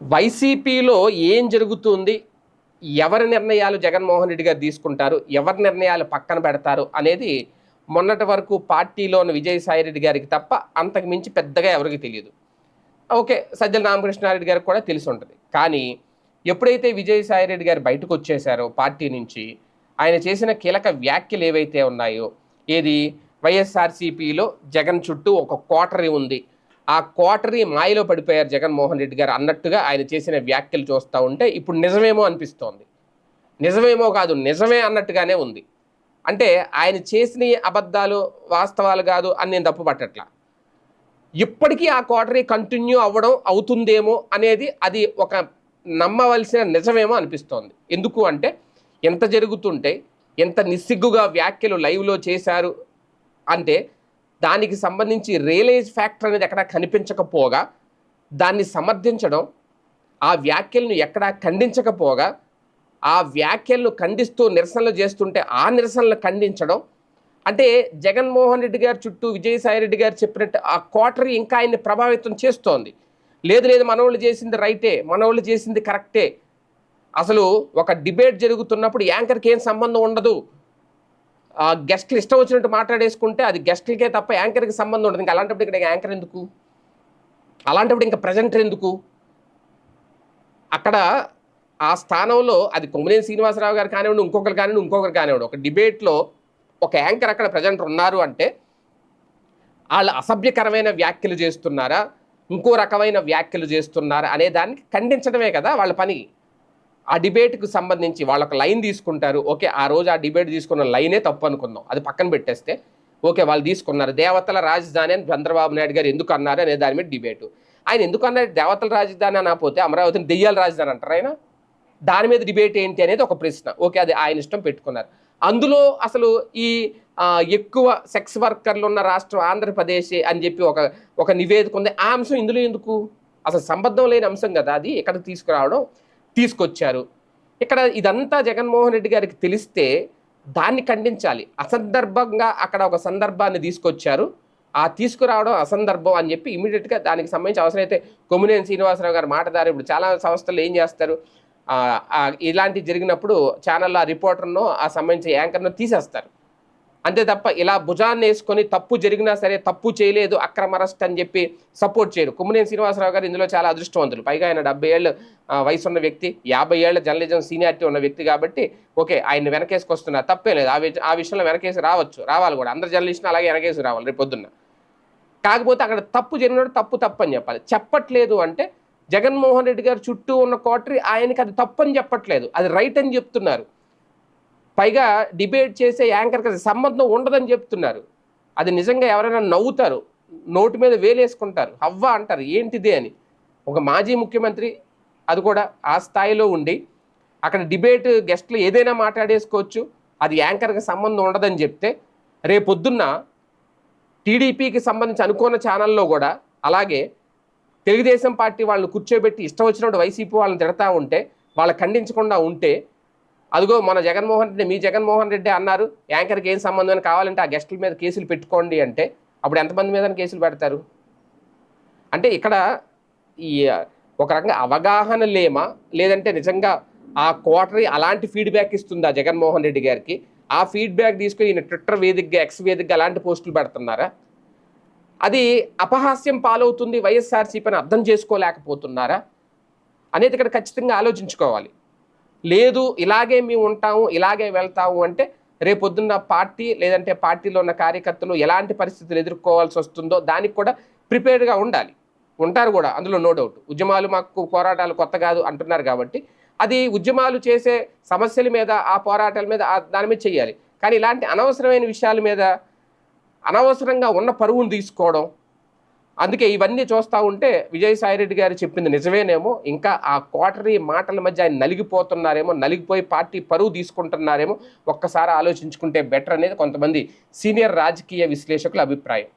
వైసీపీలో ఏం జరుగుతుంది? ఎవరి నిర్ణయాలు జగన్మోహన్ రెడ్డి గారు తీసుకుంటారు? ఎవరి నిర్ణయాలు పక్కన పెడతారు? అనేది మొన్నటి వరకు పార్టీలోని విజయసాయి రెడ్డి గారికి తప్ప అంతకు మించి పెద్దగా ఎవరికి తెలియదు. ఓకే సజ్జల రామకృష్ణారెడ్డి గారికి కూడా తెలిసి ఉంటుంది. కానీ ఎప్పుడైతే విజయసాయిరెడ్డి గారు బయటకు వచ్చేసారో పార్టీ నుంచి ఆయన చేసిన కీలక వ్యాఖ్యలు ఏవైతే ఉన్నాయో ఏది? వైఎస్ఆర్సీపీలో జగన్ చుట్టూ ఒక కోటరీ ఉంది. ఆ కోటరీ మాయలో పడిపోయారు జగన్మోహన్ రెడ్డి గారు అన్నట్టుగా ఆయన చేసిన వ్యాఖ్యలు చూస్తూ ఉంటే ఇప్పుడు నిజమేమో అనిపిస్తోంది. నిజమేమో కాదు నిజమే అన్నట్టుగానే ఉంది. అంటే ఆయన చేసిన అబద్ధాలు వాస్తవాలు కాదు అని నేను తప్పు పట్టట్లా ఇప్పటికీ ఆ కోటరీ కంటిన్యూ అవ్వడం అవుతుందేమో అనేది అది ఒక నమ్మవలసిన నిజమేమో అనిపిస్తోంది. ఎందుకు అంటే ఎంత జరుగుతుంటే ఎంత నిస్సిగ్గుగా వ్యాఖ్యలు లైవ్లో చేశారు అంటే దానికి సంబంధించి రియలైజ్ ఫ్యాక్టర్ అనేది ఎక్కడా కనిపించకపోగా దాన్ని సమర్థించడం ఆ వ్యాఖ్యలను ఎక్కడా ఖండించకపోగా ఆ వ్యాఖ్యలను ఖండిస్తూ నిరసనలు చేస్తుంటే ఆ నిరసనలు ఖండించడం. అంటే జగన్మోహన్ రెడ్డి గారి చుట్టూ విజయసాయి రెడ్డి గారు చెప్పినట్టు ఆ క్వార్టర్ ఇంకా ఆయన్ని ప్రభావితం చేస్తోంది. లేదు లేదు మనోళ్ళు చేసింది రైటే మనోళ్ళు చేసింది కరెక్టే. అసలు ఒక డిబేట్ జరుగుతున్నప్పుడు యాంకర్కి ఏం సంబంధం ఉండదు. గెస్ట్లు ఇష్టం వచ్చినట్టు మాట్లాడేసుకుంటే అది గెస్ట్లకే తప్ప యాంకర్కి సంబంధం ఉండదు. ఇంకా అలాంటప్పుడు ఇక్కడ యాంకర్ ఎందుకు? అలాంటప్పుడు ఇంకా ప్రజెంటర్ ఎందుకు? అక్కడ ఆ స్థానంలో అది కొమ్మనేని శ్రీనివాసరావు గారు కానివ్వండి ఇంకొకరు కానివ్వండి ఇంకొకరు కానివ్వండి ఒక డిబేట్లో ఒక యాంకర్ అక్కడ ప్రజెంటర్ ఉన్నారు అంటే వాళ్ళు అసభ్యకరమైన వ్యాఖ్యలు చేస్తున్నారా? ఇంకో రకమైన వ్యాఖ్యలు చేస్తున్నారా? అనే దానికి ఖండించడమే కదా వాళ్ళ పని. ఆ డిబేట్కు సంబంధించి వాళ్ళ ఒక లైన్ తీసుకుంటారు. ఓకే ఆ రోజు ఆ డిబేట్ తీసుకున్న లైనే తప్పు అనుకుందాం అది పక్కన పెట్టేస్తే ఓకే వాళ్ళు తీసుకున్నారు. దేవతల రాజధాని అని చంద్రబాబు నాయుడు గారు ఎందుకు అన్నారు అనే దాని మీద డిబేటు. ఆయన ఎందుకు అన్నారు? దేవతల రాజధాని అనకపోతే అమరావతిని దెయ్యాల రాజధాని అంటారు ఆయన. దాని మీద డిబేట్ ఏంటి అనేది ఒక ప్రశ్న. ఓకే అది ఆయన ఇష్టం పెట్టుకున్నారు. అందులో అసలు ఈ ఎక్కువ సెక్స్ వర్కర్లు ఉన్న రాష్ట్రం ఆంధ్రప్రదేశ్ అని చెప్పి ఒక ఒక నివేదిక ఉంది. ఆ అంశం ఇందులో ఎందుకు? అసలు సంబద్ధం లేని అంశం కదా అది. ఎక్కడికి తీసుకురావడం? తీసుకొచ్చారు. ఇక్కడ ఇదంతా జగన్మోహన్ రెడ్డి గారికి తెలిస్తే దాన్ని ఖండించాలి. అసందర్భంగా అక్కడ ఒక సందర్భాన్ని తీసుకొచ్చారు. ఆ తీసుకురావడం అసందర్భం అని చెప్పి ఇమీడియట్గా దానికి సంబంధించి అవసరమైతే కొమ్మినేని శ్రీనివాసరావు గారు మాటదారు ఇప్పుడు చాలా సంస్థలు ఏం చేస్తారు? ఇలాంటివి జరిగినప్పుడు ఛానల్లో ఆ రిపోర్టర్ను ఆ సంబంధించిన యాంకర్ను తీసేస్తారు. అంతే తప్ప ఇలా భుజాన్ని వేసుకొని తప్పు జరిగినా సరే తప్పు చేయలేదు అక్రమ అరెస్ట్ అని చెప్పి సపోర్ట్ చేయరు. కుమ్మనేని శ్రీనివాసరావు గారు ఇందులో చాలా అదృష్టవంతులు. పైగా ఆయన డెబ్బై ఏళ్ళు వయసు ఉన్న వ్యక్తి యాభై ఏళ్ళ జర్నలిజం సీనియారిటీ ఉన్న వ్యక్తి కాబట్టి ఓకే ఆయన వెనకేసుకొస్తున్నారు తప్పే లేదు. ఆ వి- ఆ విషయంలో వెనకేసి రావచ్చు రావాలి కూడా. అందరు జర్నలిస్టులు అలాగే వెనకేసి రావాలి రేపు పొద్దున్న. కాకపోతే అక్కడ తప్పు జరిగినప్పుడు తప్పు తప్పు అని చెప్పాలి. చెప్పట్లేదు అంటే జగన్మోహన్ రెడ్డి గారు చుట్టూ ఉన్న కోటరీ ఆయనకి అది తప్పని చెప్పట్లేదు. అది రైట్ అని చెప్తున్నారు. పైగా డిబేట్ చేసే యాంకర్కి సంబంధం ఉండదని చెప్తున్నారు. అది నిజంగా ఎవరైనా నవ్వుతారు నోటి మీద వేలేసుకుంటారు అవ్వ అంటారు ఏంటిది అని. ఒక మాజీ ముఖ్యమంత్రి అది కూడా ఆ స్థాయిలో ఉండి అక్కడ డిబేట్ గెస్ట్లు ఏదైనా మాట్లాడేసుకోవచ్చు అది యాంకర్కి సంబంధం ఉండదని చెప్తే రేపొద్దున్న టీడీపీకి సంబంధించి అనుకున్న ఛానల్లో కూడా అలాగే తెలుగుదేశం పార్టీ వాళ్ళని కూర్చోబెట్టి ఇష్టం వచ్చినప్పుడు వైసీపీ వాళ్ళని తిడతా ఉంటే వాళ్ళు ఖండించకుండా ఉంటే అదిగో మన జగన్మోహన్ రెడ్డి మీ జగన్మోహన్ రెడ్డి అన్నారు యాంకర్కి ఏం సంబంధం అని కావాలంటే ఆ గెస్టుల మీద కేసులు పెట్టుకోండి అంటే అప్పుడు ఎంతమంది మీద కేసులు పెడతారు? అంటే ఇక్కడ ఈ ఒక రకంగా అవగాహన లేమా? లేదంటే నిజంగా ఆ క్వార్టరీ అలాంటి ఫీడ్బ్యాక్ ఇస్తుందా జగన్మోహన్ రెడ్డి గారికి? ఆ ఫీడ్బ్యాక్ తీసుకుని ఈయన ట్విట్టర్ వేదికగా ఎక్స్ వేదికగా అలాంటి పోస్టులు పెడుతున్నారా? అది అపహాస్యం పాలవుతుంది వైఎస్ఆర్సీపీని అర్థం చేసుకోలేకపోతున్నారా? అనేది ఇక్కడ ఖచ్చితంగా ఆలోచించుకోవాలి. లేదు ఇలాగే మేము ఉంటాము ఇలాగే వెళ్తాము అంటే రేపొద్దున్న పార్టీ లేదంటే పార్టీలో ఉన్న కార్యకర్తలు ఎలాంటి పరిస్థితులు ఎదుర్కోవాల్సి వస్తుందో దానికి కూడా ప్రిపేర్డ్గా ఉండాలి. ఉంటారు కూడా అందులో నో డౌట్. ఉద్యమాలు మాకు పోరాటాలు కొత్త కాదు అంటున్నారు కాబట్టి అది ఉద్యమాలు చేసే సమస్యల మీద ఆ పోరాటాల మీద ఆ- దాని మీద చేయాలి. కానీ ఇలాంటి అనవసరమైన విషయాల మీద అనవసరంగా ఉన్న పరువును తీసుకోవడం అందుకే ఇవన్నీ చూస్తూ ఉంటే విజయసాయిరెడ్డి గారు చెప్పింది నిజమేనేమో ఇంకా ఆ కోటరీ మాటల మధ్య ఆయన నలిగిపోతున్నారేమో నలిగిపోయి పార్టీ పరువు తీసుకుంటున్నారేమో ఒక్కసారి ఆలోచించుకుంటే బెటర్ అనేది కొంతమంది సీనియర్ రాజకీయ విశ్లేషకుల అభిప్రాయం.